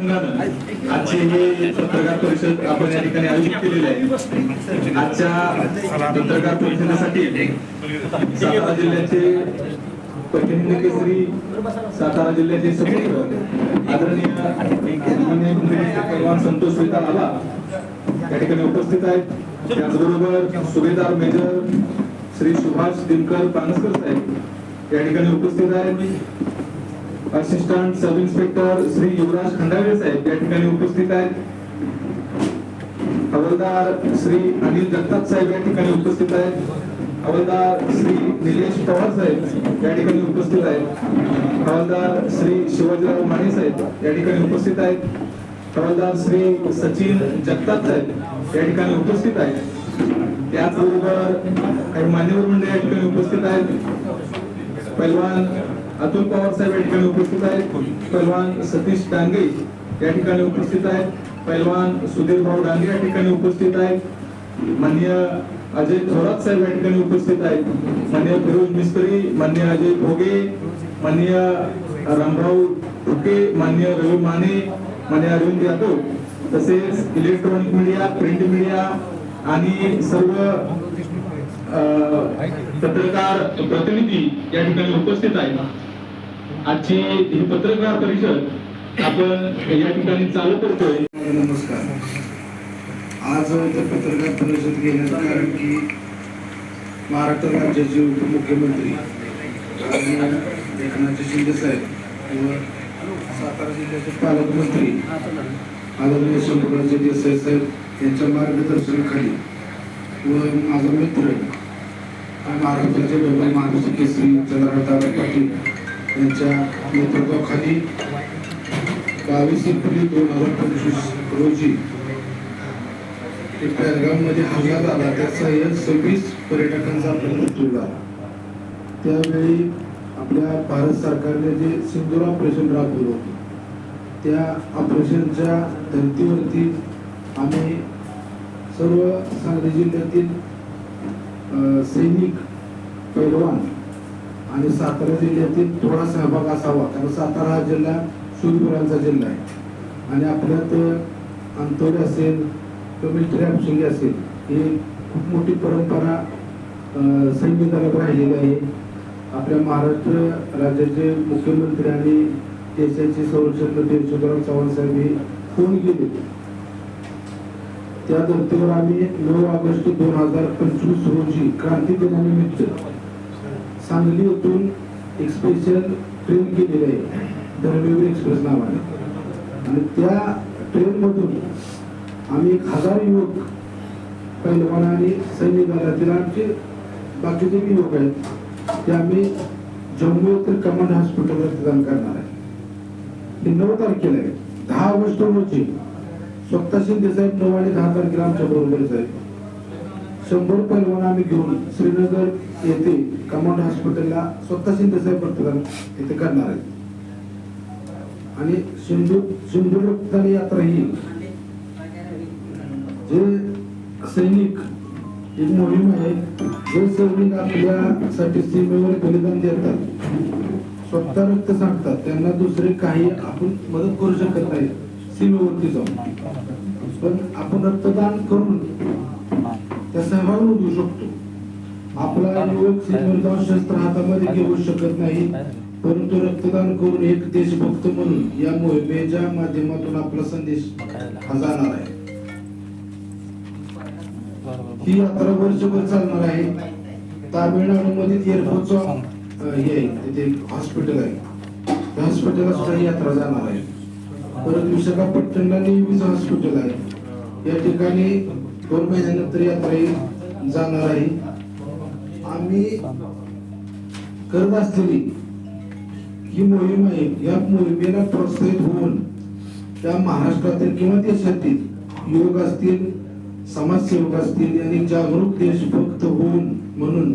आजचे हे पत्रकार परिषद आपण या ठिकाणी आयोजित केलेली आहे आजच्या पत्रकार परिषदेसाठी सातारा जिल्ह्याचे प्रतिनिधी केसरी सातारा जिल्ह्याचे सचिव आदरणीय माननीय संतोष विता आला या ठिकाणी उपस्थित आहेत. त्याचबरोबर सुभेदार मेजर श्री सुभाष दिनकर पानसकर साहेब या ठिकाणी उपस्थित आहेत. Assistant sub inspector Shri Yuvraj Khandave साहेब या ठिकाणी उपस्थित आहेत. हवालदार श्री अनिल जगताप साहेब या ठिकाणी उपस्थित आहेत. हवालदार श्री निलेश पवार साहेब या ठिकाणी उपस्थित आहेत. हवालदार श्री शिवाजीराव माने साहेब या ठिकाणी उपस्थित आहेत. हवालदार श्री सचिन जगताप साहेब या ठिकाणी उपस्थित आहेत. त्याचबरोबर काही मान्यवर मंडळी या ठिकाणी उपस्थित आहेत. पैलवान अतुल पवार साहेब या ठिकाणी उपस्थित आहेत. पैलवान सतीश डांगे या ठिकाणी उपस्थित आहेत. पैलवान सुधीर भाऊ डांगे या ठिकाणी उपस्थित आहेत. मान्य अजय थोरात साहेब या ठिकाणी उपस्थित आहेत. मान्य फिरोज मिस्त्री मान्य अजय भोगे मान्य रामभाऊ फुके मान्य रवी माने मान्य अरविंद यादव तसेच इलेक्ट्रॉनिक मीडिया प्रिंट मीडिया आणि सर्व पत्रकार प्रतिनिधी या ठिकाणी उपस्थित आहेत. आजची ही पत्रकार परिषद आपण या ठिकाणी चालू करतोय नमस्कार. आज इथं पत्रकार परिषद घेण्याचं कारण की महाराष्ट्र राज्याचे उपमुख्यमंत्री लेखनाचे एकनाथ शिंदे साहेब व सातारा जिल्ह्याचे पालकमंत्री आदरणीय शंभूराजे देसाई साहेब यांच्या मार्गदर्शनाखाली व माझा मित्र महाराष्ट्राचे डॉक्टर महाराष्ट्र केसरी चंद्रकांत पाटील यांच्या नेतृत्वाखाली बावीस एप्रिल दोन हजार पंचवीस रोजी पॅरगावमध्ये हल्ला झाला. त्याचा या सव्वीस पर्यटकांचा आपला मृत्यू झाला त्यावेळी आपल्या भारत सरकारने जे सिंदूर ऑपरेशन राबवलं होतं त्या ऑपरेशनच्या धर्तीवरती आम्ही सर्व सांगली जिल्ह्यातील सैनिक पैलवान आणि सातारा जिल्ह्यातील थोडा सहभाग असावा. कारण सातारा हा जिल्हा शूरवीरांचा जिल्हा आहे. आणि आपल्यात अंतोरे असेल किंवा मिलिटरी ऑप्शिंग असेल ही खूप मोठी परंपरा सैन्य दलात राहिलेली आहे. आपल्या महाराष्ट्र राज्याचे मुख्यमंत्री आणि देशाचे संरक्षण मंत्री यशवंतराव चव्हाण साहेब हे होऊन गेले त्या धर्तीवर आम्ही नऊ ऑगस्ट दोन हजार पंचवीस रोजी क्रांती दिनानिमित्त सांगली होतून एक स्पेशल ट्रेन केलेली आहे. धर्मवीर एक्सप्रेस नावाने. आणि त्या ट्रेनमधून आम्ही एक हजार युवक पैलवान आणि सैन्य दलातील आमचे बाकीचे बी युवक आहेत ते आम्ही जम्मू येथील कमांड हॉस्पिटलवर रक्तदान करणार आहे. हे नऊ तारखेला आहे. दहा ऑगस्ट रोजी. स्वतः शिंदे साहेब नऊ आणि दहा तारखेला आमच्या बरोबरच आहे शंभर पैलवान आम्ही घेऊन श्रीनगर येथे कमांड हॉस्पिटलला स्वतः शिंदे पत्रकार येथे करणार आहेत आणि सिंधू सिंधू रक्तदान यात्रा ही जे सैनिक एक मोहीम आहे. जे सैनिक आपल्यासाठी सीमेवर बलिदान देतात स्वतः रक्त सांगतात त्यांना दुसरे काही आपण मदत करू शकत नाही सीमेवरती जाऊन. पण आपण रक्तदान करून त्या सहभाग नोंदवू शकतो आपला युवक शस्त्र हातामध्ये घेऊ शकत नाही परंतु रक्तदान करून एक देशभक्त म्हणून या मोहिमेच्या माध्यमातून आपला संदेश हा जाणार आहे. ही यात्रा वर्षभर चालणार आहे. तामिळनाडूमध्ये एअरपोर्टचं हे आहे तिथे हॉस्पिटल आहे. त्या हॉस्पिटलला सुद्धा ही यात्रा जाणार आहे. परत विशाखापट्टणला नेहमीच हॉस्पिटल आहे. या ठिकाणी दोन महिन्यानंतर यात्रा जाणार आहे. आम्ही करत असलेली ही मोहीम आहे या मोहिमेला प्रोत्साहित होऊन त्या महाराष्ट्रातील किंवा देशातील युवक असतील समाजसेवक असतील आणि जागरूक देशभक्त होऊन म्हणून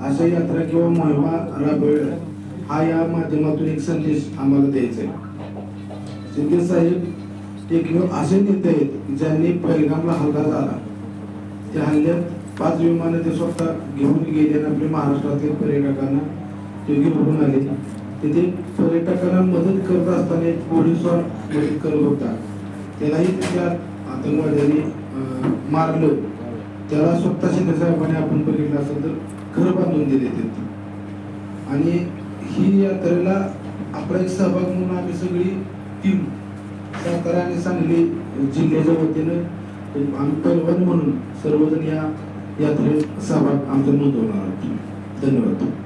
अशा यात्रा किंवा मोहिमा राबवेळ हा या माध्यमातून एक संदेश आम्हाला द्यायचा आहे. शिंदे साहेब एक असे नेते आहेत ज्यांनी पहिलगामला हल्ला झाला. त्या हल्ल्यात पाच विमानं ते स्वतः घेऊन गेले आणि आपल्या महाराष्ट्रातील पर्यटकांना ते घेऊन आले. तिथे पर्यटकांना मदत करत असताना एक घोडेस्वार मदत करत होता. त्यालाही त्या आतंकवाद्यांनी मारलं. त्याला स्वतः शिंदे आपण बघितलं असेल तर घर बांधून दिले ते आणि ही यात्रेला आपला एक सहभाग म्हणून आम्ही सगळी टीम सातारा आणि सांगली जिल्ह्याच्या वतीनं आम्ही पैलवान म्हणून सर्वजण या यात्रेत सहभाग आमचा नोंदवणार आहोत. धन्यवाद.